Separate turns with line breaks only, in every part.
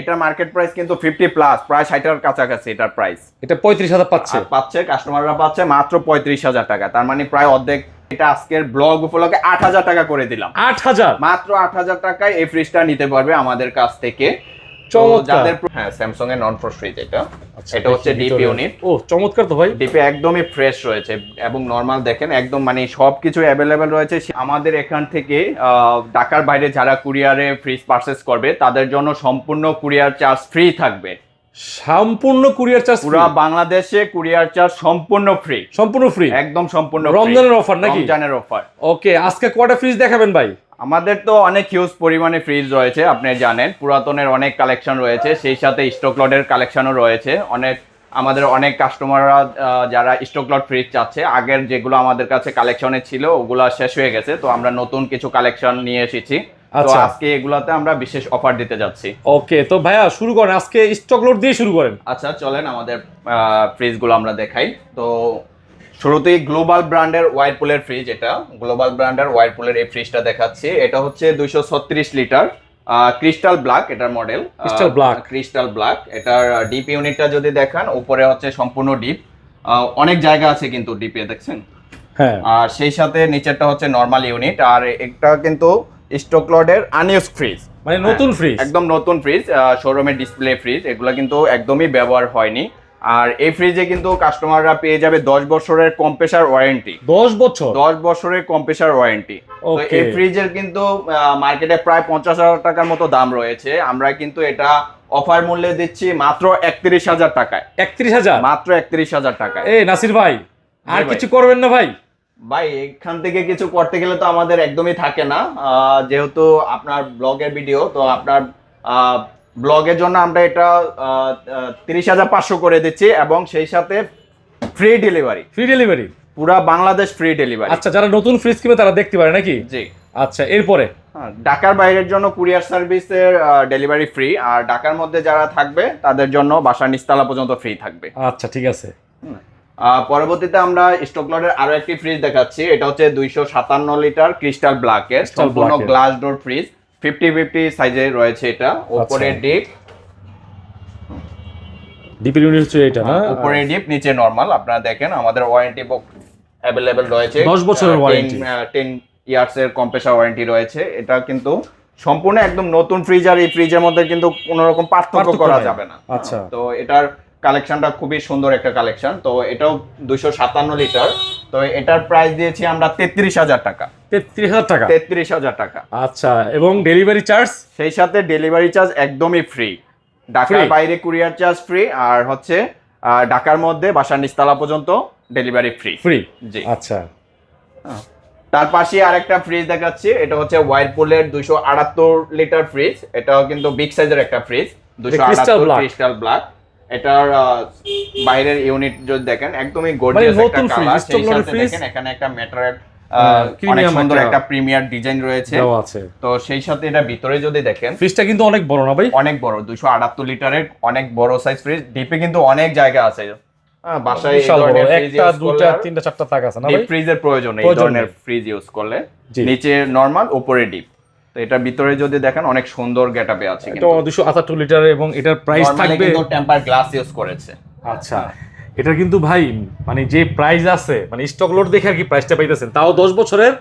এটার market price কিন্তু fifty plus প্রায় ষাটের কাছাকাছি এটার প্রাইস
এটা পঁয়ত্রিশ হাজার পাচ্ছে।
আর পাচ্ছে কাস্টমাররা পাচ্ছে মাত্র পঁয়ত্রিশ হাজার টাকা। তার মানে প্রায় অর্ধেক এটা আজকের ব্লগ উপলক্ষে আট হাজার টাকা করে দিলাম।
আট হাজার?
মাত্র আট হাজার টাকায় এই ফ্রিজটা নিতে পারবে আমাদের কাছ থেকে। যাদের হ্যাঁ স্যামসাং এর নন ফ্রোস্ট ফ্রিজ এটা।
আচ্ছা,
এটা হচ্ছে ডিপ ইউনিট
ও চমৎকার তো ভাই।
ডিপে একদমই ফ্রেশ রয়েছে এবং নর্মাল দেখেন একদম মানে সবকিছু অ্যাভেলেবেল রয়েছে। আমাদের এখান থেকে ঢাকার বাইরে যারা কুরিয়ারে ফ্রিজ পারচেস করবে তাদের জন্য সম্পূর্ণ কুরিয়ার চার্জ ফ্রি থাকবে।
সম্পূর্ণ কুরিয়ার চার্জ
পুরো বাংলাদেশে কুরিয়ার চার্জ সম্পূর্ণ ফ্রি
সম্পূর্ণ ফ্রি
একদম সম্পূর্ণ
রমজানের offer নাকি?
রমজানের অফার
ওকে আজকে কয়টা ফ্রিজ দেখাবেন ভাই?
আমাদের তো অনেক হিউজ পরিমাণে ফ্রিজ রয়েছে আপনি জানেন। পুরাতনের অনেক কালেকশন রয়েছে সেই সাথে স্টক লটের কালেকশনও রয়েছে। অনেক আমাদের অনেক কাস্টমাররা যারা স্টক লট ফ্রিজ চাচ্ছে আগের যেগুলো আমাদের কাছে কালেকশনে ছিল ওগুলো শেষ হয়ে গেছে। তো আমরা নতুন কিছু কালেকশন নিয়ে এসেছি। তো
আচ্ছা।
আজকে এগুলাতে আমরা বিশেষ অফার দিতে যাচ্ছি।
ওকে তো ভাইয়া শুরু করেন। আজকে স্টক লোড দিয়ে শুরু করেন।
আচ্ছা চলেন আমাদের ফ্রিজগুলো আমরা দেখাই। তো শুরুতেই গ্লোবাল ব্র্যান্ডের ওয়াইরপুলের ফ্রিজ এটা। গ্লোবাল ব্র্যান্ডের ওয়াইরপুলের এই ফ্রিজটা দেখাচ্ছি। এটা হচ্ছে দুইশো ছত্রিশ লিটার ক্রিস্টাল ব্ল্যাক এটার মডেল। ক্রিস্টাল ব্ল্যাক এটার ডিপ ইউনিটটা যদি দেখান উপরে হচ্ছে সম্পূর্ণ ডিপ অনেক জায়গা আছে কিন্তু ডিপে দেখছেন?
হ্যাঁ।
আর সেই সাথে নিচেরটা হচ্ছে নর্মাল ইউনিট আর এটা কিন্তু স্টক লডের আনইউজ ফ্রিজ
মানে নতুন ফ্রিজ
একদম নতুন ফ্রিজ শোরুমের ডিসপ্লে ফ্রিজ এগুলো কিন্তু একদমই ব্যবহার হয়নি। আর এই ফ্রিজে কিন্তু কাস্টমাররা পেয়ে যাবে দশ বছরের কম্প্রেসার ওয়ারেন্টি
দশ বছর?
দশ বছরের কম্প্রেসার ওয়ারেন্টি তো এই ফ্রিজের কিন্তু মার্কেটে প্রায় পঞ্চাশ হাজার টাকার মতো দাম রয়েছে। আমরা কিন্তু এটা অফার মূল্যে দিচ্ছি মাত্র একত্রিশ হাজার টাকায়।
একত্রিশ হাজার?
মাত্র একত্রিশ হাজার টাকায়।
এ নাসির ভাই আর কিছু করবেন না ভাই?
ভাই এখান থেকে কিছু করতে গেলে তো আমাদের একদমই থাকে না। যেহেতু আপনার ব্লগের ভিডিও তো আপনার ব্লগের জন্য আমরা এটা তিরিশ হাজার পাঁচশো করে দিচ্ছি এবং সেই সাথে ফ্রি ডেলিভারি
ফ্রি ডেলিভারি
পুরা বাংলাদেশ ফ্রি ডেলিভারি
আচ্ছা যারা নতুন ফ্রিজ কিনবে তারা দেখতে পারে নাকি?
জি।
আচ্ছা এরপরে?
হ্যাঁ, ঢাকার বাইরের জন্য কুরিয়ার সার্ভিসের ডেলিভারি ফ্রি আর ঢাকার মধ্যে যারা থাকবে তাদের জন্য বাসার নিস্তালা পর্যন্ত ফ্রি থাকবে।
আচ্ছা ঠিক আছে।
পরবর্তীতে আমরা স্টকলটের আরও একটি ফ্রিজ দেখাচ্ছি এটা হচ্ছে দুইশো সাতান্ন লিটার ক্রিস্টাল ব্ল্যাকের সম্পূর্ণ glass door fridge fifty fifty সাইজে রয়েছে এটা।
আচ্ছা।
ডিপ
ডিপি ইউনিট হচ্ছে এটা না?
উপরে ডিপ নিচে নরমাল আপনারা দেখেন আমাদের ওয়ারেন্টি বুক অ্যাভেলেবেল রয়েছে।
10 বছরের warranty।
টেন ইয়ার্স এর কম্প্রেসার ওয়ারেন্টি রয়েছে। এটা কিন্তু সম্পূর্ণ একদম নতুন ফ্রিজ আর এই ফ্রিজের মধ্যে কিন্তু কোনো রকম পার্থক্য
পার্থক্য
করা যাবে না।
আচ্ছা।
তো এটার কালেকশনটা খুবই সুন্দর একটা কালেকশন। তো এটাও দুইশো সাতান্ন লিটার। তো এটার প্রাইস দিয়েছি আমরা তেত্রিশ হাজার টাকা।
তেত্রিশ হাজার টাকা?
তেত্রিশ হাজার টাকা।
আচ্ছা এবং ডেলিভারি চার্জ?
সেই সাথে ডেলিভারি চার্জ একদমই ফ্রি। ঢাকার বাইরে কুরিয়ার চার্জ ফ্রি আর হচ্ছে ঢাকার মধ্যে বাসার নিস্তালা পর্যন্ত ডেলিভারি ফ্রি।
ফ্রি
জি।
আচ্ছা।
তার পাশে আরেকটা ফ্রিজ দেখাচ্ছি এটা হচ্ছে ওয়াইরপুলের দুইশো আটাত্তর লিটার ফ্রিজ এটাও কিন্তু বিগ সাইজের একটা ফ্রিজ
crystal
আটাত্তর ক্রিস্টাল ব্ল্যাক এটার বাইরের ইউনিট যদি দেখেন একদমই গর্জিয়াস
মানে
একটা কালার সেই সাথে দেখেন এখানে একটা মেটারের
হ্যাঁ,
অনেক সুন্দর
একটা-
প্রিমিয়ার ডিজাইন রয়েছে। তো সেই সাথে এটা ভিতরে যদি দেখেন
ফ্রিজটা কিন্তু অনেক বড় না ভাই?
অনেক বড় দুইশো আটাত্তর লিটারের অনেক বড় সাইজ ফ্রিজ ডিপে কিন্তু অনেক জায়গা আছে। হ্যাঁ, বাসায়
একটা দুটা তিনটা চারটা তাক আছে না
ফ্রিজের প্রয়োজন এই ধরনের ফ্রিজ ইউজ করলে। নিচে নরমাল উপরে ডিপ তো এটা ভিতরে যদি দেখেন অনেক সুন্দর গেটআপে আছে
এটা দুশো আটাত্তর লিটার এবং এটার প্রাইস থাকবে
কিন্তু টেম্পার গ্লাস ইউজ করেছে।
আচ্ছা এটা কিন্তু ভাই মানে যে প্রাইস আছে মানে স্টক লোড দেখে আর কি প্রাইসটা পাইতেছেন তাও দশ বছরের?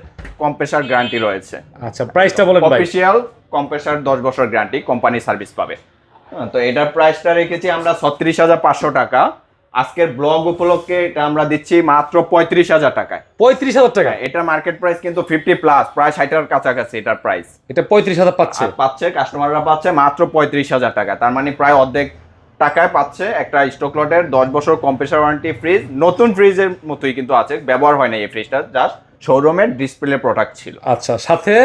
কম্প্রেসার গ্যারান্টি রয়েছে।
আচ্ছা প্রাইসটা বলেন ভাই।
অফিসিয়াল কম্প্রেসার দশ বছর গ্যারান্টি কোম্পানি সার্ভিস পাবে। হ্যাঁ, তো এটার প্রাইসটা রেখেছি আমরা ছত্রিশ হাজার পাঁচশো টাকা। আজকের ব্লগ উপলক্ষে এটা আমরা দিচ্ছি মাত্র পঁয়ত্রিশ হাজার টাকায়।
পঁয়ত্রিশ হাজার টাকা
এটার মার্কেট প্রাইস কিন্তু ফিফটি প্লাস প্রায় ষাটের কাছাকাছি এটার প্রাইস
এটা পঁয়ত্রিশ হাজার পাচ্ছে?
পাচ্ছে কাস্টমাররা পাচ্ছে মাত্র পঁয়ত্রিশ হাজার টাকা। তার মানে প্রায় অর্ধেক টাকায় পাচ্ছে একটা স্টক লটের দশ বছর কম্প্রেসার ওয়ারেন্টি ফ্রিজ নতুন ফ্রিজের মতোই কিন্তু আছে ব্যবহার হয় না এই ফ্রিজটা জাস্ট শোরুমের ডিসপ্লে প্রোডাক্ট ছিল।
আচ্ছা সাথে?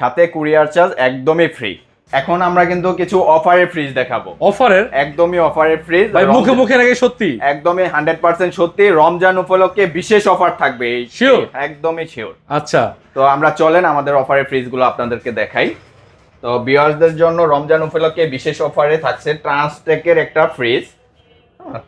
সাথে কুরিয়ার চার্জ একদমই ফ্রি এখন আমরা কিন্তু কিছু অফারের ফ্রিজ দেখাবো।
অফারের
একদমই অফারের ফ্রিজ
ভাই মুখে মুখে নাকি সত্যি?
একদমই হান্ড্রেড পার্সেন্ট সত্যি রমজান উপলক্ষে বিশেষ অফার থাকবে এই
Sure?
একদমই শিওর
আচ্ছা।
তো আমরা চলেন আমাদের অফারের ফ্রিজগুলো আপনাদেরকে দেখাই। তো বিয়ার্সদের জন্য রমজান উপলক্ষে বিশেষ অফারে থাকছে ট্রান্সটেকের একটা ফ্রিজ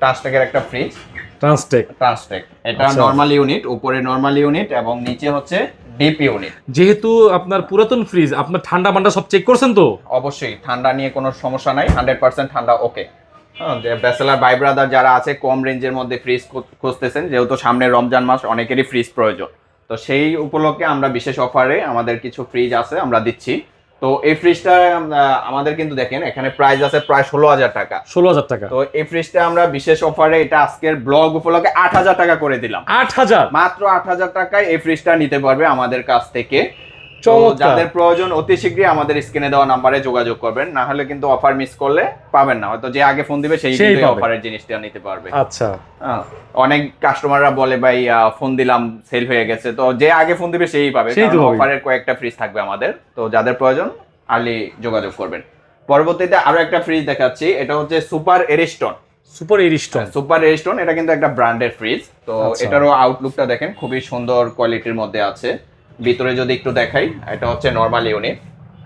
ট্রান্সটেকের একটা ফ্রিজ
ট্রান্সটেক
ট্রান্সটেক এটা
আচ্ছা।
নর্মাল ইউনিট উপরে নরমাল ইউনিট এবং নিচে হচ্ছে ডিপ ইউনিট
যেহেতু আপনার পুরাতন ফ্রিজ আপনার ঠান্ডা মান্ডা সব চেক করছেন তো?
অবশ্যই ঠান্ডা নিয়ে কোনো সমস্যা নাই হান্ড্রেড পার্সেন্ট ঠান্ডা ওকে ব্যাসেলার বাই ব্রাদার যারা আছে কম রেঞ্জের মধ্যে ফ্রিজ খুঁজতেছেন যেহেতু সামনে রমজান মাস অনেকেরই ফ্রিজ প্রয়োজন। তো সেই উপলক্ষে আমরা বিশেষ অফারে আমাদের কিছু ফ্রিজ আছে আমরা দিচ্ছি। তো এই ফ্রিজটা আমাদের কিন্তু দেখেন এখানে প্রাইস আছে প্রায় ষোলো হাজার টাকা।
ষোলো হাজার টাকা।
তো এই ফ্রিজটা আমরা বিশেষ অফারে এটা আজকের ব্লগ উপলক্ষে আট হাজার টাকা করে দিলাম।
আট হাজার?
মাত্র আট হাজার টাকায় এই ফ্রিজটা নিতে পারবে আমাদের কাছ থেকে। যাদের প্রয়োজন অতি শীঘ্রই আমাদের স্ক্রিনে দেওয়া নাম্বারে যোগাযোগ করবেন। না হলে কিন্তু অফার মিস করলে পাবেন না। হয়তো যে আগে ফোন দিবে সেই কিন্তু অফারের জিনিসটা নিতে পারবে।
আচ্ছা।
হ্যাঁ, অনেক কাস্টমাররা বলে ভাই ফোন দিলাম সেল হয়ে গেছে। তো যে আগে ফোন দিবে সেই পাবে। অফারের কয়েকটা ফ্রিজ থাকবে আমাদের। তো যাদের প্রয়োজন আর্লি যোগাযোগ করবেন। পরবর্তীতে আরও একটা ফ্রিজ দেখাচ্ছি। এটা হচ্ছে super Ariston
super Ariston
super Ariston এটা কিন্তু একটা ব্র্যান্ডের ফ্রিজ তো
আচ্ছা।
এটারও আউটলুকটা দেখেন খুবই সুন্দর কোয়ালিটির মধ্যে আছে। ভিতরে যদি একটু দেখাই এটা হচ্ছে নরমাল ইউনিট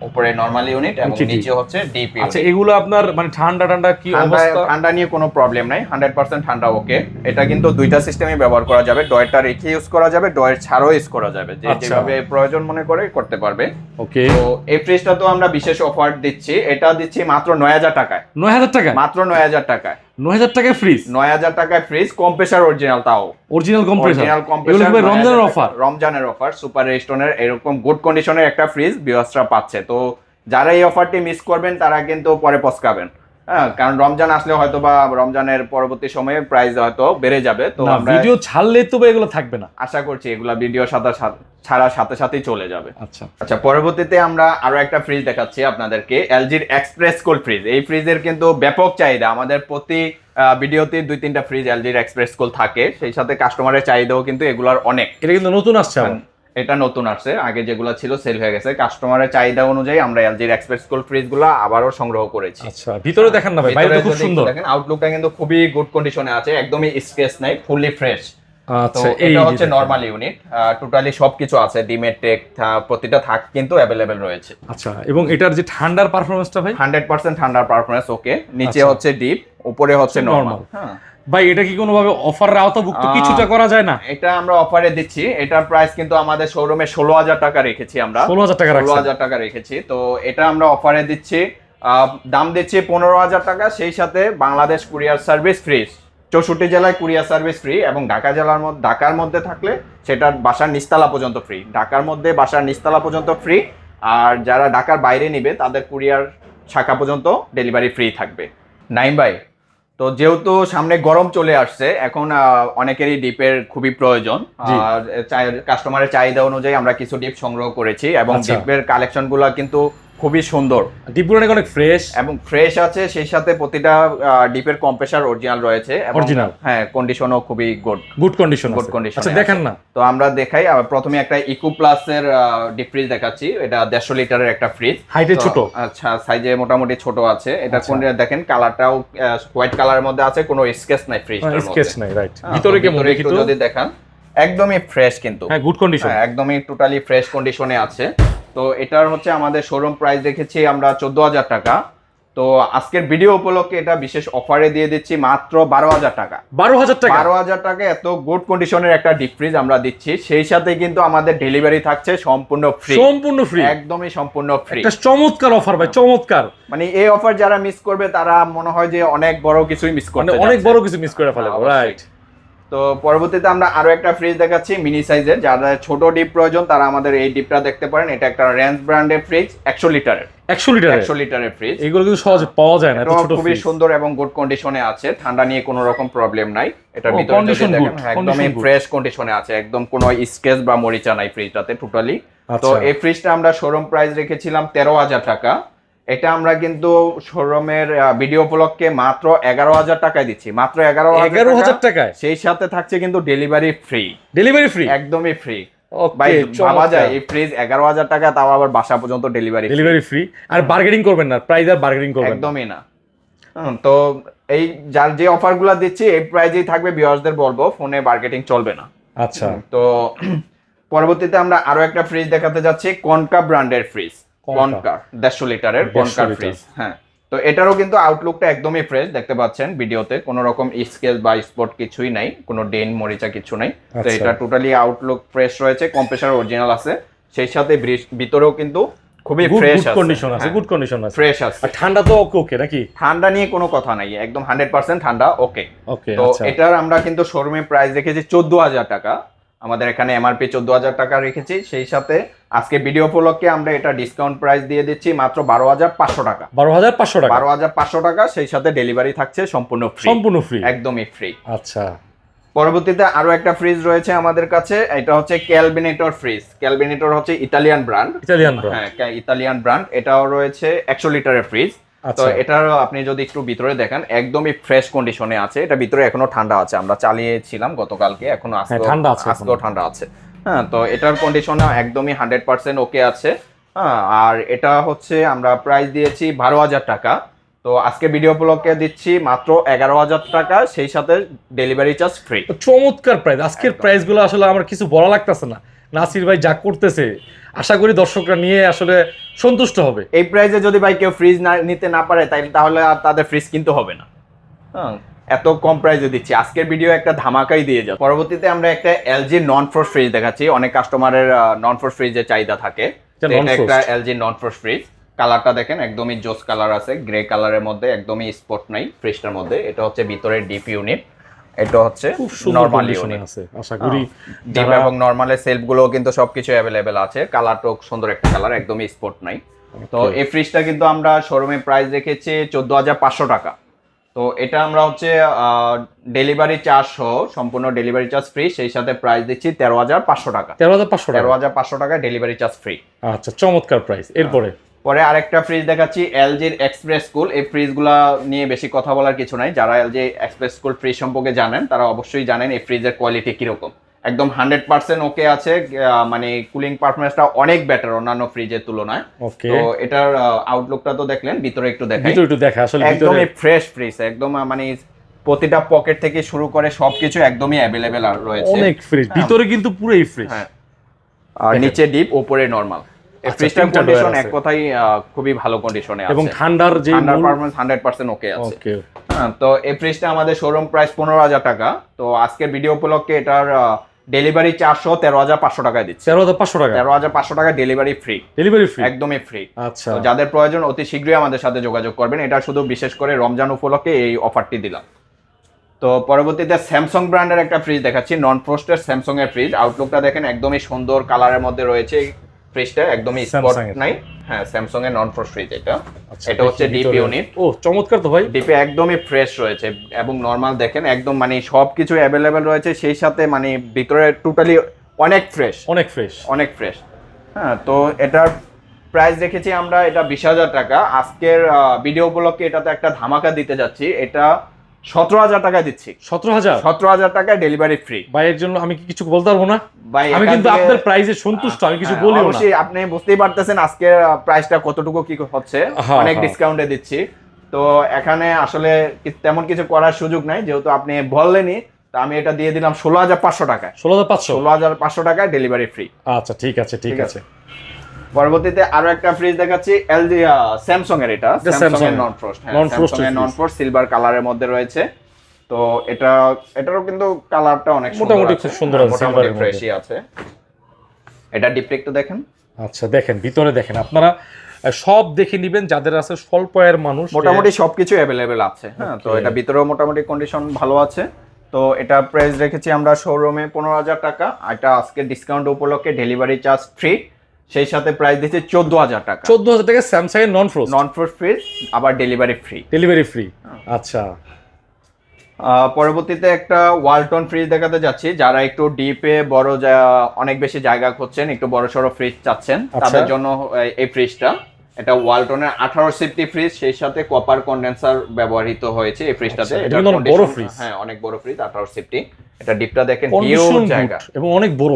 উপরে নরমাল ইউনিট এবং। নিচে হচ্ছে ডিপ
আচ্ছা এগুলো আপনার মানে ঠান্ডা ঠান্ডা কি অবস্থা?
ঠান্ডা নিয়ে কোনো প্রবলেম নাই হান্ড্রেড পার্সেন্ট ঠান্ডা ওকে এটা কিন্তু দুইটা সিস্টেমে ব্যবহার করা যাবে ডয়েরটা রেখে ইউজ করা যাবে ডয়ের ছাড়াও ইউজ করা যাবে যে
আচ্ছা।
যেভাবে প্রয়োজন মনে করে করতে পারবে।
ওকে
তো এই ফ্রিজটা তো আমরা বিশেষ অফার দিচ্ছি এটা দিচ্ছি মাত্র নয় হাজার টাকায়।
নয় হাজার টাকা
মাত্র নয় হাজার টাকায়।
নয় হাজার টাকায় ফ্রিজ
নয় হাজার টাকায় ফ্রিজ কম্প্রেসার অরিজিনাল তাও।
অরিজিনাল কম্প্রেসার
অরিজিনাল
এগুলো রমজানের অফার
রমজানের অফার সুপার রেস্টনের এরকম গুড কন্ডিশনের একটা ফ্রিজ বিয়সরা পাচ্ছে। তো যারা এই অফারটি মিস করবেন তারা কিন্তু পরে পস্কাবেন। হ্যাঁ কারণ রমজান আসলে হয়তো বা রমজানের পরবর্তী সময়ে প্রাইস হয়তো বেড়ে যাবে। তো
ভিডিও ছাড়লে তো এগুলো থাকবে না।
আশা করছি এগুলা ভিডিও সাথে সাথে- ছাড়ার সাথে সাথেই চলে যাবে।
আচ্ছা।
আচ্ছা পরবর্তীতে আমরা আরও একটা ফ্রিজ দেখাচ্ছি আপনাদেরকে এলজির এক্সপ্রেস কুল ফ্রিজ এই ফ্রিজের কিন্তু ব্যাপক চাহিদা। আমাদের প্রতি ভিডিওতে দুই তিনটা ফ্রিজ এলজির এক্সপ্রেস কুল থাকে। সেই সাথে কাস্টমারের চাহিদাও কিন্তু এগুলার অনেক।
এটা কিন্তু নতুন আসছে আবার।
এটা নতুন আসছে। আগে যেগুলো ছিল সেল হয়ে গেছে। কাস্টমারের চাহিদা অনুযায়ী আমরা এলজির এক্সপ্রেস কুল ফ্রিজগুলো আবারও সংগ্রহ করেছি।
আচ্ছা ভিতরে দেখেন না ভাই। বাইরে তো খুব সুন্দর।
দেখেন আউটলুকটা কিন্তু খুবই গুড কন্ডিশনে আছে। একদমই স্কেচ নাই ফুললি ফ্রেশ
আচ্ছা
এটা হচ্ছে নরমাল ইউনিট টোটালি সবকিছু আছে ডিমের টেক প্রতিটা থাক কিন্তু অ্যাভেলেবেল রয়েছে।
আচ্ছা এবং এটার যে ঠান্ডার পারফরমেন্সটা ভাই?
হান্ড্রেড পার্সেন্ট ঠান্ডার পারফরমেন্স ওকে নিচে
আচ্ছা।
হচ্ছে ডিপ উপরে হচ্ছে নরমাল হ্যাঁ।
ভাই এটা কি কোনোভাবে অফারের আওতাভুক্ত?
আহ,
কিছুটা করা যায় না?
এটা আমরা অফারে দিচ্ছি। এটার প্রাইস কিন্তু আমাদের শোরুমে ষোলো হাজার টাকা রেখেছি আমরা।
ষোলো হাজার টাকা
ষোলো হাজার টাকা রেখেছি। তো এটা আমরা অফারে দিচ্ছি। দাম দিচ্ছি পনেরো হাজার টাকা সেই সাথে বাংলাদেশ কুরিয়ার সার্ভিস ফ্রি চৌষট্টি জেলায় কুরিয়ার সার্ভিস ফ্রি এবং ঢাকা জেলার মধ্যে ঢাকার মধ্যে থাকলে সেটার বাসার নিস্তালা পর্যন্ত ফ্রি ঢাকার মধ্যে বাসার নিস্তালা পর্যন্ত ফ্রি আর যারা ঢাকার বাইরে নিবে তাদের কুরিয়ার শাখা পর্যন্ত ডেলিভারি ফ্রি থাকবে। নাইম ভাই তো যেহেতু সামনে গরম চলে আসছে এখন অনেকেরই ডিপের খুবই প্রয়োজন। আর কাস্টমারের চাহিদা অনুযায়ী আমরা কিছু ডিপ সংগ্রহ করেছি এবং
আচ্ছা।
ডিপের কালেকশন কিন্তু খুবই সুন্দর।
ডিপগুলো নাকি অনেক ফ্রেশ
এবং ফ্রেশ আছে সেই সাথে প্রতিটা ডিপের কম্প্রেসার অরিজিনাল রয়েছে
Original?
হ্যাঁ কন্ডিশনও খুবই good
good condition
good condition
আচ্ছা দেখেন না।
তো আমরা দেখাই প্রথমে একটা ইকো প্লাস এর ডিপ ফ্রিজ দেখাচ্ছি। এটা দেড়শো লিটারের একটা ফ্রিজ
হাইটে ছোট।
আচ্ছা সাইজে মোটামুটি ছোট আছে। এটা
আচ্ছা।
কোন দেখেন কালারটাও হোয়াইট কালারের মধ্যে আছে কোনো স্কেচ নাই ফ্রিজটার
স্কেচ নাই রাইট
হ্যাঁ,
ভিতরে কেমন
একটু যদি দেখান একদমই ফ্রেশ কিন্তু।
হ্যাঁ গুড কন্ডিশন
হ্যাঁ, একদমই টোটালি ফ্রেশ কন্ডিশনে আছে। তো এটার হচ্ছে আমাদের শোরুম প্রাইস রেখেছি আমরা চোদ্দ হাজার টাকা। তো আজকের ভিডিও উপলক্ষে এটা বিশেষ অফারে দিয়ে দিচ্ছি মাত্র বারো হাজার টাকা।
বারো হাজার টাকা?
বারো হাজার টাকা এত গুড কন্ডিশনের একটা ডিপ ফ্রিজ আমরা দিচ্ছি। সেই সাথে কিন্তু আমাদের ডেলিভারি থাকছে সম্পূর্ণ ফ্রি
সম্পূর্ণ ফ্রি
একদমই সম্পূর্ণ ফ্রি
চমৎকার অফার ভাই চমৎকার।
মানে এই অফার যারা মিস করবে তারা মনে হয় যে অনেক বড় কিছুই মিস
মানে
করতে
অনেক বড় কিছু মিস করে ফেলে রাইট
তো পরবর্তীতে আমরা আরও একটা ফ্রিজ দেখাচ্ছি মিনি সাইজের যারা ছোট ডিপ প্রয়োজন তারা আমাদের এই ডিপটা দেখতে পারেন। এটা একটা রেঞ্জ ব্র্যান্ডের ফ্রিজ একশো লিটারের
একশো লিটার
একশো লিটারের ফ্রিজ
এগুলো কিন্তু সহজে পাওয়া যায় না ছোট
খুবই সুন্দর এবং গুড কন্ডিশনে আছে। ঠান্ডা নিয়ে কোনো রকম প্রবলেম নাই। এটার
ও,
ভিতরে যদি দেখেন
good,
হ্যাঁ, একদমই ফ্রেশ কন্ডিশনে আছে। একদম কোনো স্কেচ বা মরিচা নাই ফ্রিজটাতে টোটালি তো
আচ্ছা।
এই ফ্রিজটা আমরা শোরুম প্রাইস রেখেছিলাম তেরো হাজার টাকা। এটা আমরা কিন্তু শোরুমের ভিডিও উপলক্ষে মাত্র এগারো হাজার টাকায় দিচ্ছি। মাত্র এগারো
এগারো হাজার টাকায়?
সেই সাথে থাকছে কিন্তু ডেলিভারি ফ্রি
ডেলিভারি ফ্রি
একদমই ফ্রি ভাই ভাবা যায় এই ফ্রিজ এগারো হাজার টাকা তাও আবার বাসা পর্যন্ত ডেলিভারি
ডেলিভারি ফ্রি আর বার্গেনিং করবেন না প্রাইস আর বার্গেনিং করবেন
একদমই না। তো এই যার যে অফারগুলো দিচ্ছি এই প্রাইজেই থাকবে ভিউয়ার্সদের বলব ফোনে মার্কেটিং চলবে না।
আচ্ছা।
তো পরবর্তীতে আমরা আরও একটা ফ্রিজ দেখাতে যাচ্ছি কনকা ব্র্যান্ডের ফ্রিজ
কনকা।
কনকা দেড়শো লিটারের
150
ফ্রিজ হ্যাঁ। তো এটারও কিন্তু আউটলুকটা একদমই ফ্রেশ দেখতে পাচ্ছেন ভিডিওতে। কোনো রকম স্কেল বা স্পট কিছুই নাই কোনো ডেন মরিচা কিছু নাই। তো
আচ্ছা।
এটা টোটালি আউটলুক ফ্রেশ রয়েছে কম্প্রেসার অরিজিনাল আছে। সেই সাথে ভিতরেও কিন্তু খুবই ফ্রেশ
কন্ডিশন আছে। গুড কন্ডিশন আছে।
ফ্রেশ আছে।
আর ঠান্ডা তো ওকে ওকে নাকি?
ঠান্ডা নিয়ে কোনো কথা নাই একদম হান্ড্রেড পার্সেন্ট ঠান্ডা ওকে
ওকে
তো
আচ্ছা।
এটার আমরা কিন্তু শোরুমে প্রাইস চোদ্দ হাজার টাকা। আমাদের এখানে এমআরপি চোদ্দ হাজার টাকা রেখেছি। সেই সাথে আজকে ভিডিও উপলক্ষে আমরা এটা ডিসকাউন্ট প্রাইস দিয়ে দিচ্ছি মাত্র বারো হাজার পাঁচশো টাকা।
বারো হাজার পাঁচশো টাকা?
বারো হাজার পাঁচশো টাকা সেই সাথে ডেলিভারি থাকছে সম্পূর্ণ ফ্রি
সম্পূর্ণ ফ্রি
একদমই ফ্রি
আচ্ছা।
পরবর্তীতে আরও একটা ফ্রিজ রয়েছে আমাদের কাছে এটা হচ্ছে ক্যালবিনেটর ফ্রিজ ক্যালবিনেটর হচ্ছে ইতালিয়ান ব্র্যান্ড
ইতালিয়ান ব্র্যান্ড
হ্যাঁ ইতালিয়ান ব্র্যান্ড এটাও রয়েছে একশো লিটারের ফ্রিজ তো
আচ্ছা
এটার আপনি যদি একটু ভিতরে দেখেন একদমই ফ্রেশ কন্ডিশনে আছে। এটা ভিতরে এখনও ঠান্ডা আছে। আমরা চালিয়েছিলাম গতকালকে এখনও
হ্যাঁ, ঠান্ডা আছে
আজকেও ঠান্ডা আছে। হ্যাঁ তো এটার কন্ডিশনে একদমই হান্ড্রেড পার্সেন্ট ওকে আছে। হ্যাঁ আর এটা হচ্ছে আমরা প্রাইস দিয়েছি বারো হাজার টাকা। তো আজকে ভিডিও উপলক্ষে দিচ্ছি মাত্র এগারো হাজার টাকা। সেই সাথে ডেলিভারি চার্জ ফ্রি
তো চমৎকার প্রাইস আজকের
একদম।
প্রাইসগুলো আসলে আমার কিছু বলা লাগতেছে না। নাসির ভাই যা করতেছে। আশা করি দর্শকরা নিয়ে আসলে সন্তুষ্ট হবে।
এই প্রাইসে যদি ভাই কেউ ফ্রিজ না নিতে না পারে তাই তাহলে আর তাদের ফ্রিজ কিনতে হবে না। হ্যাঁ। এত কম প্রাইসে দিচ্ছি। আজকের ভিডিও একটা ধামাকাই দিয়ে যাবে পরবর্তীতে আমরা একটা এলজি নন ফ্রোস্ট ফ্রিজ দেখাচ্ছি। অনেক কাস্টমারের নন ফ্রোস্ট ফ্রিজের চাহিদা থাকে। একটা এলজি নন ফ্রোস্ট ফ্রিজ কালারটা দেখেন একদমই জোস কালার আছে। গ্রে কালারের মধ্যে একদমই স্পট নাই ফ্রিজটার মধ্যে। এটা হচ্ছে ভিতরে ডিপ ইউনিট এটা হচ্ছে
খুব সুন্দর কন্ডিশনে আছে আশা করি
ডিপ এবং নর্মালের সেলফগুলো কিন্তু সবকিছু অ্যাভেলেবেল আছে। কালারটাও সুন্দর একটা কালার একদমই স্পট নাই। তো এই ফ্রিজটা কিন্তু আমরা শোরুমে প্রাইস রেখেছি চোদ্দ হাজার পাঁচশো টাকা। তো এটা আমরা হচ্ছে ডেলিভারি চার্জ সহ সম্পূর্ণ ডেলিভারি চার্জ ফ্রি সেই সাথে প্রাইস দিচ্ছি তেরো হাজার পাঁচশো টাকা।
তেরো হাজার পাঁচশো
তেরো
টাকা
হাজার পাঁচশো টাকা ডেলিভারি চার্জ ফ্রি
আচ্ছা চমৎকার প্রাইস এরপরে?
পরে আরেকটা ফ্রিজ দেখাচ্ছি এলজির এক্সপ্রেস স্কুল এই ফ্রিজগুলো নিয়ে বেশি কথা বলার কিছু নাই। যারা এলজি এক্সপ্রেস স্কুল ফ্রিজ সম্পর্কে জানেন তারা অবশ্যই জানেন এই ফ্রিজের কোয়ালিটি কীরকম। একদম হান্ড্রেড পার্সেন্ট ওকে আছে মানে কুলিং পারফরমেন্সটা অনেক বেটার অন্যান্য ফ্রিজের তুলনায়। তো এটার আউটলুকটা তো দেখলেন ভিতরে একটু
ভিতরে একটু দেখা আসলে ভিতরে
একদমই ফ্রেশ ফ্রিজ একদম মানে প্রতিটা পকেট থেকে শুরু করে সবকিছু একদমই অ্যাভেলেবেল রয়েছে।
অনেক ফ্রিজ ভিতরে কিন্তু পুরোই ফ্রিজ
হ্যাঁ। আর নিচে ডিপ উপরে নরমাল এই
আচ্ছা,
কন্ডিশন এক কথাই খুবই ভালো কন্ডিশনে আছে।
এবং ঠান্ডার যে
ঠান্ডার হান্ড্রেড পার্সেন্ট ওকে আছে।
ওকে
হ্যাঁ, তো এই ফ্রিজটা আমাদের শোরুম প্রাইস পনেরো হাজার টাকা। তো আজকের ভিডিও উপলক্ষে এটার ডেলিভারি চারশো তেরো হাজার পাঁচশো টাকায় দিচ্ছে।
তেরো হাজার পাঁচশো টাকা।
তেরো হাজার পাঁচশো টাকা ডেলিভারি ফ্রি
ডেলিভারি ফ্রি
একদমই ফ্রি
আচ্ছা।
যাদের প্রয়োজন অতি শীঘ্রই আমাদের সাথে যোগাযোগ করবেন। এটা শুধু বিশেষ করে রমজান উপলক্ষে এই অফারটি দিলাম। তো পরবর্তীতে স্যামসং ব্র্যান্ডের একটা ফ্রিজ দেখাচ্ছি। নন ফ্রোস্টের স্যামসং এর ফ্রিজ আউটলুকটা দেখেন একদমই সুন্দর কালারের মধ্যে রয়েছে। ফ্রিজটা একদমই স্পট নাই। হ্যাঁ স্যামসাং এর নন ফ্রোস্ট ফ্রিজ এটা এটা হচ্ছে ডিপ ইউনিট
ও চমৎকার তো ভাই।
ডিপে একদমই ফ্রেশ রয়েছে এবং নর্মাল দেখেন একদম মানে সবকিছু অ্যাভেলেবেল রয়েছে। সেই সাথে মানে ভিতরে টোটালি অনেক ফ্রেশ
অনেক ফ্রেশ
অনেক ফ্রেশ হ্যাঁ তো এটার প্রাইস রেখেছি আমরা এটা বিশ হাজার টাকা। আজকের ভিডিও উপলক্ষে এটাতে একটা ধামাকা দিতে যাচ্ছি। এটা সতেরো হাজার টাকায় দিচ্ছি।
সতেরো হাজার?
সতেরো হাজার টাকায় ডেলিভারি ফ্রি
ভাইয়ের জন্য আমি কি কিছু বলতে পারব না?
ভাই
আমি কিন্তু আপনার প্রাইসে সন্তুষ্ট আমি কিছু
হ্যাঁ,
বলিও না।
অবশ্যই আপনি বুঝতেই পারতেছেন আজকের প্রাইসটা কতটুকু কি হচ্ছে।
হ্যাঁ,
অনেক
হ্যাঁ।
ডিসকাউন্টে দিচ্ছি। তো এখানে আসলে তেমন কিছু করার সুযোগ নাই যেহেতু আপনি বললেনই তা আমি এটা দিয়ে দিলাম ষোলো হাজার পাঁচশো টাকায়।
ষোলো হাজার পাঁচশো?
ষোলো হাজার পাঁচশো টাকায় ডেলিভারি ফ্রি
আচ্ছা ঠিক আছে ঠিক আছে।
পরবর্তীতে আরও একটা ফ্রিজ দেখাচ্ছি এলজি স্যামসাং এর এটা। স্যামসাং এর নন ফ্রস্ট হ্যাঁ স্যামসাং এর নন ফ্রস্ট সিলভার কালারের মধ্যে রয়েছে। তো এটা এটারও কিন্তু কালারটা অনেক সুন্দর
মোটামুটি খুব সুন্দর
হ্যাঁ,
আছে,
মোটামুটি
silver
ফ্রেশই আছে। এটা ডিপটা একটু দেখেন।
আচ্ছা দেখেন ভিতরে দেখেন আপনারা সব দেখে নিবেন যাদের আছে স্বল্প আয়ের মানুষ
মোটামুটি সবকিছু অ্যাভেলেবেল আছে। হ্যাঁ তো এটা ভিতরেও মোটামুটি কন্ডিশন ভালো আছে। তো এটা প্রাইস রেখেছি আমরা শোরুমে পনেরো হাজার টাকা। এটা আজকে ডিসকাউন্ট উপলক্ষে ডেলিভারি চার্জ ফ্রি সেই সাথে প্রাইস দিচ্ছে চোদ্দ হাজার টাকা।
চোদ্দ হাজার টাকা স্যামসাং এর non frost
non frost fridge আবার ডেলিভারি ফ্রি
ডেলিভারি ফ্রি আচ্ছা
পরবর্তীতে একটা ওয়ালটন ফ্রিজ দেখাতে যাচ্ছি যারা একটু ডিপে বড় অনেক বেশি জায়গা খুঁজছেন একটু বড় সড়ো ফ্রিজ চাচ্ছেন
আচ্ছা।
তাদের জন্য এই- ফ্রিজটা এটা ওয়ালটনের আঠারো সিফটি ফ্রিজ সেই সাথে কপার কন্ডেন্সার ব্যবহৃত হয়েছে এই ফ্রিজটাতে
আচ্ছা, এটা অনেক বড় fridge।
হ্যাঁ অনেক বড় ফ্রিজ আঠারো সিফটি এটা ডিপটা দেখেন হিউজ জায়গা।
এবং অনেক বড়।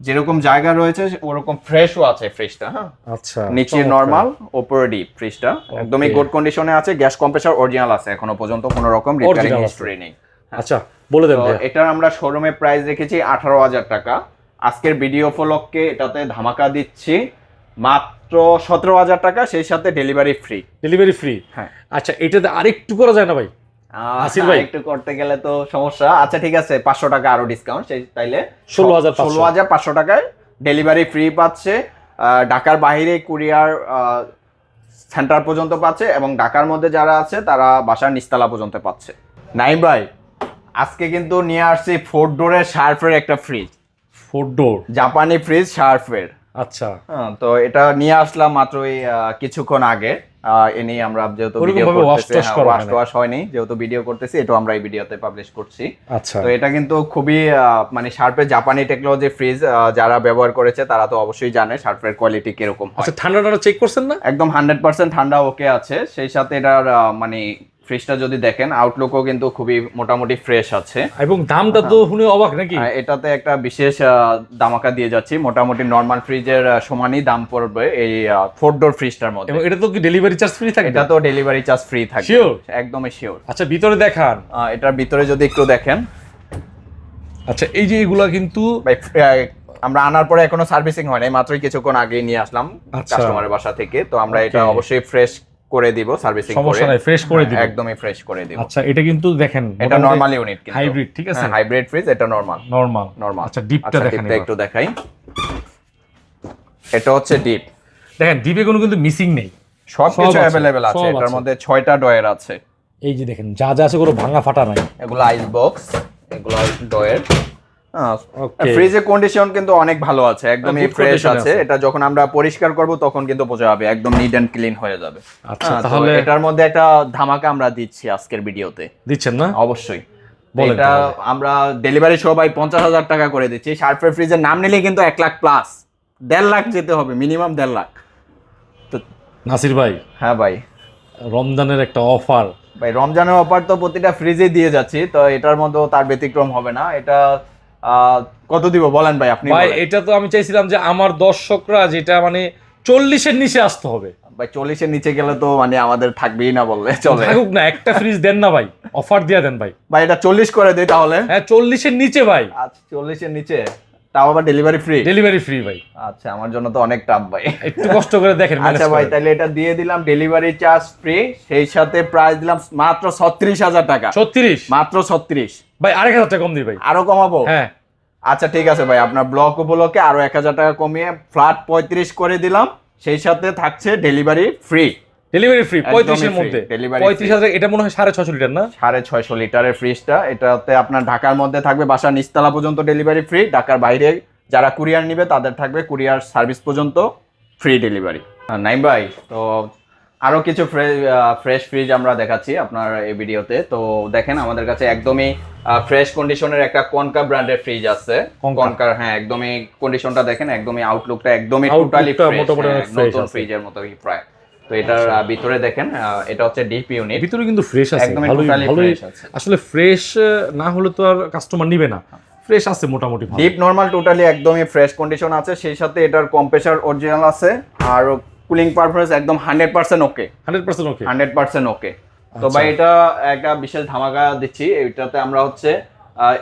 যেরকম জায়গা রয়েছে ওরকম ফ্রেশও আছে ফ্রিজটা হ্যাঁ?
আচ্ছা
নিচে নরমাল উপরে ডিপ ফ্রিজটা একদমই. গুড কন্ডিশনে আছে গ্যাস কম্প্রেসার অরিজিনাল আছে এখনও পর্যন্ত কোনো রকম রিপেয়ারিং হিস্টরি নেই।
আচ্ছা বলে দেন
এটার আমরা শোরুমে প্রাইস রেখেছি আঠারো হাজার টাকা। আজকের ভিডিও উপলক্ষে এটাতে ধামাকা দিচ্ছি মাত্র মাত্র সতেরো হাজার টাকা সেই সাথে ডেলিভারি ফ্রি
ডেলিভারি ফ্রি
হ্যাঁ।
আচ্ছা এটাতে আরেকটু করা যায় না ভাই? ভাই।
একটু করতে গেলে তো সমস্যা। আচ্ছা ঠিক আছে পাঁচশো টাকা আরও ডিসকাউন্ট সেই তাইলে
16,500
ষোলো হাজার পাঁচশো। টাকায় ডেলিভারি ফ্রি পাচ্ছে ঢাকার বাইরে কুরিয়ার সেন্টার পর্যন্ত পাচ্ছে এবং ঢাকার মধ্যে যারা আছে তারা বাসার নিস্তালা পর্যন্ত পাচ্ছে। নাই ভাই আজকে কিন্তু নিয়ে আসছি ফোর ডোরের শার্ফের একটা ফ্রিজ
ফোর ডোর
জাপানি ফ্রিজ শার্ফের
আচ্ছা।
হ্যাঁ, তো এটা নিয়ে আসলাম মাত্রই কিছুক্ষণ আগে। এ নিয়ে আমরা যেহেতু ভিডিও করতেছি ওয়াশ টোয়াশ হয়নি যেহেতু ভিডিও করতেছি এটা আমরা এই ভিডিওতে পাবলিশ করছি।
আচ্ছা।
তো এটা কিন্তু খুবই আহ, মানে শার্পের জাপানি টেকনোলজি ফ্রিজ যারা ব্যবহার করেছে তারা তো অবশ্যই জানে শার্পের কোয়ালিটি কীরকম হয়।
আচ্ছা ঠান্ডা ঠান্ডা চেক করছেন না?
একদম হান্ড্রেড পার্সেন্ট ঠান্ডা ওকে আছে। সেই সাথে এটার মানে ফ্রিজটা যদি দেখেন আউটলুকও কিন্তু খুবই মোটামুটি ফ্রেশ আছে।
এবং দামটা তো শুনে অবাক নাকি?
এটাতে একটা বিশেষ দামাকা দিয়ে যাচ্ছি। মোটামুটি নর্মাল ফ্রিজের সমানই দাম পড়বে এই ফোর ডোর ফ্রিজটার মধ্যে।
এবং এটা তো কি ডেলিভারি চার্জ ফ্রি থাকে?
এটা তো ডেলিভারি চার্জ ফ্রি থাকে।
Sure?
একদমই শিওর
আচ্ছা ভিতরে দেখান।
এটার ভিতরে যদি একটু দেখেন।
আচ্ছা এই যে এগুলা কিন্তু
আমরা আনার পরে এখনও সার্ভিসিং হয় নাই মাত্রই কিছুক্ষণ আগে নিয়ে আসলাম
আচ্ছা।
কাস্টমারের বাসা থেকে। তো আমরা এটা অবশ্যই ফ্রেশ করে দিব সার্ভিসিং
সমস্যা নাই ফ্রেশ করে দিবেন
একদমই ফ্রেশ করে দিব।
আচ্ছা এটা কিন্তু দেখেন
এটা নরমাল ইউনিট কিন্তু।
হাইব্রিড ঠিক আছে?
হাইব্রিড ফ্রিজ এটা নরমাল
নরমাল
নরমাল
আচ্ছা ডিপটা দেখেন
ডিপটা একটু দেখাই। এটা হচ্ছে ডিপ
দেখেন ডিপে কোনো কিন্তু মিসিং নেই।
সব কিছু অ্যাভেলেবেল আছে। এটার মধ্যে ছয়টা ডয়ের আছে।
এই যে দেখেন যা যা আছে কোনো ভাঙা ফাটা নাই।
এগুলো আইস বক্স এগুলো ডয়ের. ফ্রিজের কন্ডিশন কিন্তু অনেক ভালো আছে একদমই ফ্রেশ আছে। এটা যখন আমরা পরিষ্কার করব তখন কিন্তু বোঝা যাবে একদম নিট এন্ড ক্লিন হয়ে যাবে।
আচ্ছা
হ্যাঁ,
তাহলে
এটার মধ্যে একটা ধামাকা আমরা দিচ্ছি আজকের ভিডিওতে।
দিচ্ছেন না?
অবশ্যই। এটা আমরা ডেলিভারি সবাই পঞ্চাশ হাজার টাকা করে দিচ্ছি। শার্পের ফ্রিজের নাম নিলে কিন্তু এক লাখ প্লাস দেড় লাখ যেতে হবে মিনিমাম দেড় লাখ। তো
নাসির ভাই।
হ্যাঁ ভাই।
রমজানের একটা অফার
ভাই রমজানের অফার তো প্রতিটা ফ্রিজে দিয়ে যাচ্ছি তো এটার মধ্যেও তার ব্যতিক্রম হবে না। এটা কত দিব? বলেন ভাই আপনি
ভাই এটা তো আমি চাইছিলাম যে আমার দর্শকরা যেটা মানে চল্লিশের নিচে আসতে হবে।
ভাই চল্লিশের নিচে গেলে তো মানে আমাদের থাকবেই না বললে চলে।
থাকুক না একটা ফ্রিজ দেন না ভাই অফার দিয়ে দেন ভাই।
ভাই এটা চল্লিশ করে দিই তাহলে।
হ্যাঁ চল্লিশের নিচে ভাই।
আচ্ছা চল্লিশের নিচে? তাও আবার ডেলিভারি ফ্রি
ডেলিভারি ফ্রি ভাই।
আচ্ছা আমার জন্য তো অনেক টাফ ভাই।
একটু কষ্ট করে দেখেন
আচ্ছা ভাই। তাহলে এটা দিয়ে দিলাম ডেলিভারি চার্জ ফ্রি সেই সাথে প্রাইস দিলাম মাত্র ছত্রিশ হাজার টাকা।
ছত্রিশ?
মাত্র ছত্রিশ।
ভাই আরেক হাজার টাকা কম দিই ভাই।
আরও কমাবো?
হ্যাঁ।
আচ্ছা ঠিক আছে ভাই আপনার ব্লক উপলক্ষে আরও এক হাজার টাকা কমিয়ে ফ্ল্যাট পঁয়ত্রিশ করে দিলাম। সেই সাথে থাকছে ডেলিভারি ফ্রি
ডেলিভারি ফ্রি পঁয়ত্রিশের মধ্যে। পঁয়ত্রিশ হাজার এটা মনে হয় সাড়ে ছশো লিটার না?
সাড়ে ছয়শো লিটারের ফ্রিজটা এটাতে আপনার ঢাকার মধ্যে থাকবে বাসা নিচতলা পর্যন্ত ডেলিভারি ফ্রি ঢাকার বাইরে যারা কুরিয়ার নিবে তাদের থাকবে কুরিয়ার সার্ভিস পর্যন্ত ফ্রি ডেলিভারি নাইম ভাই তো আরও কিছু ফ্রেশ ফ্রিজ আমরা দেখাচ্ছি আপনার এই ভিডিওতে। তো দেখেন আমাদের কাছে একদমই ফ্রেশ কন্ডিশনের একটা কনকা ব্র্যান্ডের ফ্রিজ আছে। কনকার হ্যাঁ একদমই কন্ডিশনটা দেখেন একদমই আউটলুকটা একদমই টোটালি
fresh
নতুন ফ্রিজের মতোই প্রায়। তো এটার ভিতরে দেখেন এটা হচ্ছে ডিপ ইউনিট
ভিতরে কিন্তু ফ্রেশ আছে ভালোই। আসলে ফ্রেশ না হলে তো আর কাস্টমার নিবে না। ফ্রেশ আছে মোটামুটি
ডিপ নর্মাল টোটালি একদমই ফ্রেশ কন্ডিশন আছে। সেই সাথে এটার কম্প্রেসার অরিজিনাল আছে। আর কুলিং পারফরমেন্স একদম hundred percent okay
hundred percent okay
hundred percent okay তো
আচ্ছা।
ভাই এটা একটা বিশেষ ধামাকা দিচ্ছি। এটাতে আমরা হচ্ছে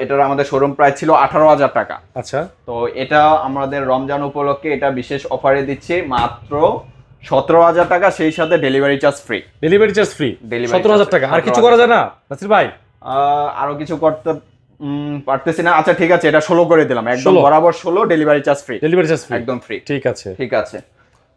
এটার আমাদের শোরুম প্রাইস ছিল আঠারো হাজার টাকা।
আচ্ছা।
তো এটা আমাদের রমজান উপলক্ষে এটা বিশেষ অফারে দিচ্ছি মাত্র সতেরো হাজার টাকা সেই সাথে delivery charge free
delivery charge free সতেরো হাজার টাকা। আর কিছু করা যায় না নাসির ভাই?
আরও কিছু করতে পারতেছি না। আচ্ছা ঠিক আছে এটা ষোলো করে দিলাম। একদম বরাবর ষোলো delivery charge free
delivery charge free
একদম ফ্রি
ঠিক আছে।
ঠিক আছে।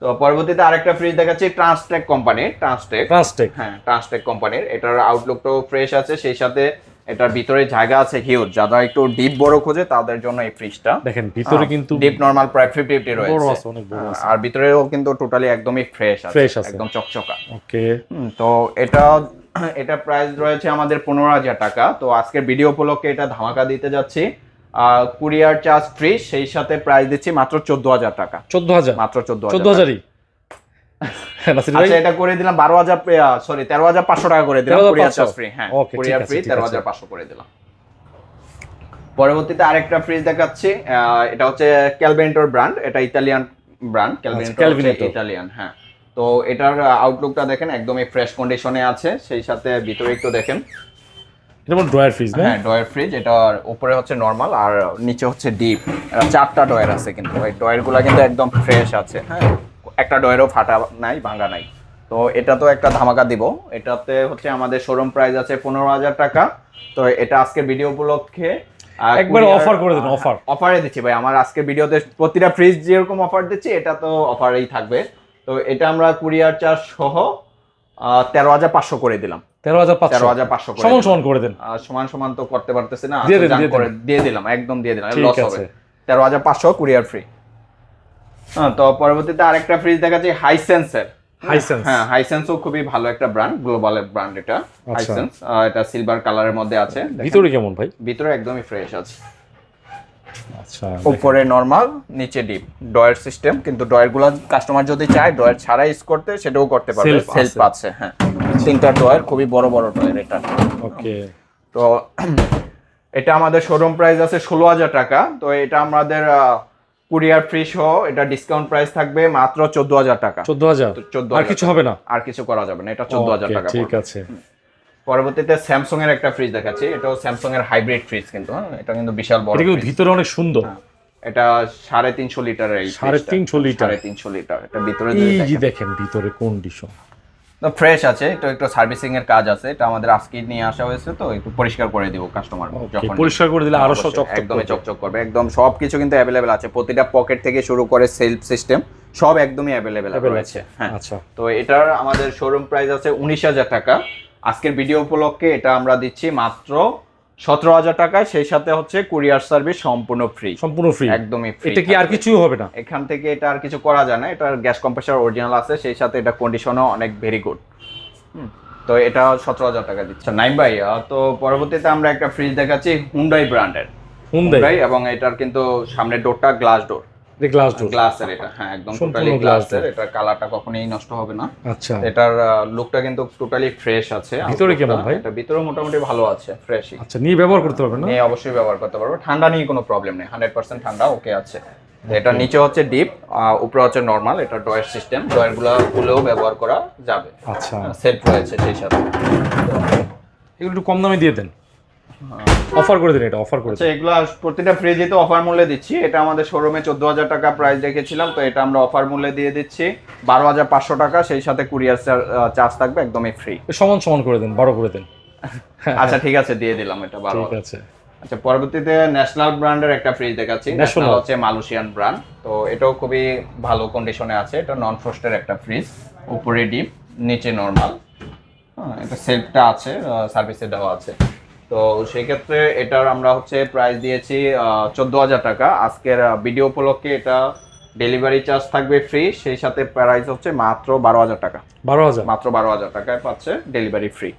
তো পরবর্তীতে আরেকটা ফ্রিজ দেখাচ্ছি ট্রান্সটেক কোম্পানির ট্রান্সটেক
ট্রান্সটেক
হ্যাঁ ট্রান্সটেক কোম্পানির এটার আউটলুকটাও ফ্রেশ আছে সেই সাথে এটার ভিতরে জায়গা আছে হিউজ যারা একটু ডিপ বড় খোঁজে তাদের জন্য এই ফ্রিজটা
দেখেন ভিতরে কিন্তু
ডিপ নরমাল প্রায় ফিফটি ফিফটি
বড়
রয়েছে।
আছে অনেক বড় আছে।
আর ভিতরেও কিন্তু টোটালি একদমই ফ্রেশ আছে। একদম চকচকা।
ওকে।
তো এটা এটা প্রাইস রয়েছে আমাদের পনেরো হাজার টাকা। তো আজকের ভিডিও উপলক্ষে এটা ধামাকা দিতে যাচ্ছি। কুরিয়ার চার্জ ফ্রি সেই সাথে প্রাইস দিচ্ছি মাত্র চোদ্দ হাজার টাকা।
চোদ্দ হাজার?
মাত্র চোদ্দ
চোদ্দ হাজারই? হ্যাঁ,
আচ্ছা এটা করে দিলাম বারো হাজার সরি তেরো হাজার পাঁচশো টাকা করে দিলাম কুরিয়ার চার্জ ফ্রি হ্যাঁ কুরিয়ার ফ্রি তেরো হাজার পাঁচশো করে দিলাম। পরবর্তীতে আরেকটা ফ্রিজ দেখাচ্ছি এটা হচ্ছে ক্যালভেন্টোর ব্র্যান্ড এটা ইতালিয়ান ব্র্যান্ড ক্যালভেন্টো ইতালিয়ান হ্যাঁ। তো এটার আউটলুকটা দেখেন একদমই ফ্রেশ কন্ডিশনে আছে সেই সাথে ভিতরে একটু দেখেন।
এটা আমার ড্রয়ার ফ্রিজ
হ্যাঁ ডয়ার ফ্রিজ এটার উপরে হচ্ছে নর্মাল আর নিচে হচ্ছে ডিপ চারটা ডয়ার আছে কিন্তু ওই ডয়ারগুলা কিন্তু একদম ফ্রেশ আছে। হ্যাঁ। একটা ডয়েরও ফাটা নাই ভাঙা নাই। তো এটা তো একটা ধামাকা দিব। এটাতে হচ্ছে আমাদের শোরুম প্রাইস আছে পনেরো হাজার টাকা। তো এটা আজকের ভিডিও উপলক্ষে
একবারে
courier-
করে দিন, offer।
অফারে দিচ্ছি ভাই। আমার আজকের ভিডিওতে প্রতিটা ফ্রিজ যেরকম অফার দিচ্ছি এটা তো অফারেই থাকবে। তো এটা আমরা কুরিয়ার চার্জ সহ তেরো হাজার পাঁচশো করে দিলাম।
তেরো হাজার পাঁচশো।
তেরো হাজার পাঁচশো
সমান সমান করে দেন।
সমান সমান তো করতে পারতেছি না
দিয়ে
আচ্ছা,
দিন,
করে দিয়ে দিলাম একদম দিয়ে দিলাম লস হবে। তেরো হাজার পাঁচশো কুরিয়ার ফ্রি হ্যাঁ তো পরবর্তীতে আরেকটা ফ্রিজ দেখা যায় হাইসেন্সের
হাইসেন্স
হ্যাঁ হাইসেন্সও খুবই ভালো একটা ব্র্যান্ড গ্লোবাল ব্র্যান্ড এটা হাইসেন্স এটা সিলভার কালারের মধ্যে আছে।
ভিতরে কেমন ভাই?
ভিতরে একদমই ফ্রেশ আছে।
আচ্ছা
উপরে নরমাল নিচে ডিপ ডয়ার সিস্টেম কিন্তু ডয়ারগুলো কাস্টমার যদি চায় ডয়ার ছাড়া ইউজ করতে সেটাও করতে পারবে। সেলফ
আছে।
হ্যাঁ। তিনটা ডয়ার খুবই বড় বড় ডয়ার এটা।
ওকে
তো এটা আমাদের শোরুম প্রাইস আছে ষোলো হাজার টাকা। তো এটা আমাদের কুরিয়ার ফ্রি সহ এটা ডিসকাউন্ট প্রাইস থাকবে মাত্র চোদ্দ হাজার টাকা।
চোদ্দ হাজার?
14,000
আর কিছু হবে না?
আর কিছু করা যাবে না এটা চোদ্দ হাজার টাকা
ঠিক আছে।
পরবর্তীতে স্যামসং এর একটা ফ্রিজ দেখাচ্ছি। এটাও স্যামসং এর হাইব্রিড ফ্রিজ কিন্তু হ্যাঁ? এটা কিন্তু বিশাল বড়
এটা কিন্তু ভিতরে অনেক সুন্দর।
এটা সাড়ে তিনশো লিটারের এই
সাড়ে। তিনশো লিটার।
সাড়ে তিনশো লিটার। এটা ভিতরে
এই দেখেন। ভিতরে কন্ডিশন
ফ্রেশ আছে এটা একটু সার্ভিসিং এর কাজ আছে। এটা আমাদের আজকে নিয়ে আসা হয়েছে তো একটু পরিষ্কার করে দিব কাস্টমার যখন
পরিষ্কার করে দিলে আরও সব
অবশ্যই,
চকচক করবে।
একদম সবকিছু কিন্তু অ্যাভেলেবেল আছে। প্রতিটা পকেট থেকে শুরু করে সেলফ সিস্টেম সব একদমই অ্যাভেলেবেল রয়েছে। হ্যাঁ।
আচ্ছা।
তো এটার আমাদের শোরুম প্রাইস আছে উনিশ হাজার টাকা। আজকের ভিডিও উপলক্ষে এটা আমরা দিচ্ছি মাত্র সতেরো হাজার টাকায় সেই সাথে হচ্ছে কুরিয়ার সার্ভিস সম্পূর্ণ ফ্রি
সম্পূর্ণ ফ্রি
একদমই ফ্রি
এটা কি আর কিছুই হবে না?
এখান থেকে এটা আর কিছু করা যায় না। এটার গ্যাস কম্প্রেসার অরিজিনাল আছে সেই সাথে এটা কন্ডিশনও অনেক ভেরি গুড তো এটা সতেরো হাজার টাকা দিচ্ছে। নাইম ভাই তো পরবর্তীতে আমরা একটা ফ্রিজ দেখাচ্ছি হুন্ডাই ব্র্যান্ডের
হুন্ডাই
এবং এটার কিন্তু সামনের ডোরটা গ্লাস ডোর
গ্লাস ডোর
গ্লাসের এটা হ্যাঁ একদম টোটালি গ্লাসের কালারটা কখনোই নষ্ট হবে না।
আচ্ছা।
এটার লুকটা কিন্তু টোটালি ফ্রেশ আছে।
ভিতরে কেমন ভাই?
এটা ভিতরে মোটামুটি ভালো আছে ফ্রেশই
আচ্ছা নিয়ে ব্যবহার করতে পারবেন না?
নিয়ে অবশ্যই ব্যবহার করতে পারব। ঠান্ডা নিয়ে কোনো প্রবলেম নেই হান্ড্রেড পার্সেন্ট ঠান্ডা ওকে আছে। এটা নিচে হচ্ছে ডিপ উপরে হচ্ছে নর্মাল এটা ডয়ার সিস্টেম ডয়ারগুলো খুলেও ব্যবহার করা যাবে।
আচ্ছা।
সেট রয়েছে সেই সাথে।
এগুলো একটু কম দামে দিয়ে দেন। অফার করে দিন এটা অফার করে
আচ্ছা এগুলো প্রতিটা ফ্রিজে তো অফার মূল্যে দিচ্ছি এটা আমাদের শোরুমে চোদ্দ হাজার টাকা প্রাইস রেখেছিলাম তো এটা আমরা অফার মূল্যে দিয়ে দিচ্ছি। বারো হাজার পাঁচশো টাকা সেই সাথে কুরিয়ার চার্জ থাকবে একদমই ফ্রি
সমান সমান করে দেন বড় করে দেন।
আচ্ছা ঠিক আছে দিয়ে দিলাম এটা বারো।
ঠিক আছে।
আচ্ছা পরবর্তীতে ন্যাশনাল ব্র্যান্ডের একটা ফ্রিজ দেখাচ্ছি? ন্যাশনাল হচ্ছে মালয়েশিয়ান ব্র্যান্ড তো এটাও খুবই ভালো কন্ডিশনে আছে এটা নন ফ্রস্টের একটা ফ্রিজ উপরে ডিপ নিচে নর্মাল এটা সেলফটা আছে সার্ভিসে দেওয়া আছে। তো সেক্ষেত্রে এটার আমরা হচ্ছে প্রাইস দিয়েছি চোদ্দ হাজার টাকা। আজকের ভিডিও উপলক্ষে এটা ডেলিভারি চার্জ থাকবে ফ্রি সেই সাথে প্রাইস হচ্ছে মাত্র বারো হাজার টাকা।
বারো হাজার।
মাত্র বারো হাজার টাকায় পাচ্ছে ডেলিভারি ফ্রি